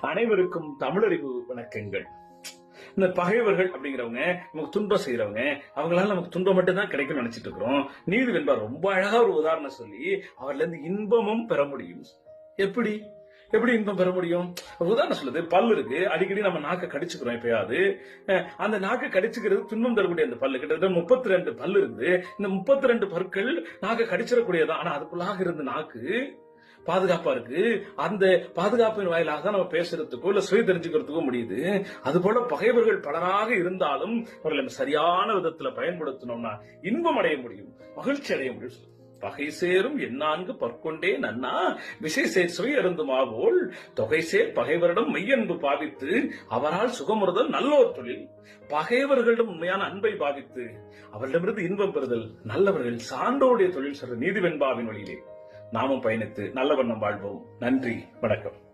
அனைவருக்கும் தமிழறிவு வணக்கங்கள். இந்த பகைவர்கள் அப்படிங்கிறவங்க நமக்கு துன்பம் செய்யறவங்க அவங்களால நமக்கு துன்பம் மட்டும் தான் கிடைக்கும்னு நினைச்சிட்டு இருக்கிறோம். நீதி வெண்பா ரொம்ப அழகா ஒரு உதாரணம் சொல்லி அவர்ல இருந்து இன்பமும் பெற முடியும். எப்படி? எப்படி இன்பம் பெற முடியும்? உதாரணம் சொல்லுது பல்லு இருக்கு அடிக்கடி நம்ம நாக்கை கடிச்சுக்கிறோம் எப்பயாவது. அந்த நாக்கை கடிச்சுக்கிறது துன்பம் தரக்கூடிய அந்த பல்லு. கிட்டத்தட்ட முப்பத்தி ரெண்டு பல்லு இருந்து இந்த முப்பத்தி ரெண்டு பற்கள் நாக்கை கடிச்சிடக்கூடியதான் ஆனா அதுக்குள்ளாக இருந்த நாக்கு பாதுகாப்பா இருக்கு. அந்த பாதுகாப்பின் வாயிலாக தான் நம்ம பேசுறதுக்கோ இல்ல சுய தெரிஞ்சுக்கிறதுக்கோ முடியுது. அது போல பகைவர்கள் பலராக இருந்தாலும் அவர்களை சரியான விதத்துல பயன்படுத்தணும்னா இன்பம் அடைய முடியும் மகிழ்ச்சி அடைய முடியும். பகை சேரும் எண்ணான்கு பற்கொண்டே நன்னா விசை சேர் சுவை அருந்துமாவோல் தொகை சேர் பகைவரிடம் மெய்யன்பு பாவித்து அவரால் சுகமுறுதல் நல்லோர் தொழில். பகைவர்களிடம் உண்மையான அன்பை பாவித்து அவரிடமிருந்து இன்பம் பெறுதல் நல்லவர்கள் சான்றோடைய தொழில் சொல்ற நீதி வெண்பாவின் வழியிலே. நாமும் பயணித்து நல்ல வண்ணம் வாழ்வோம். நன்றி வணக்கம்.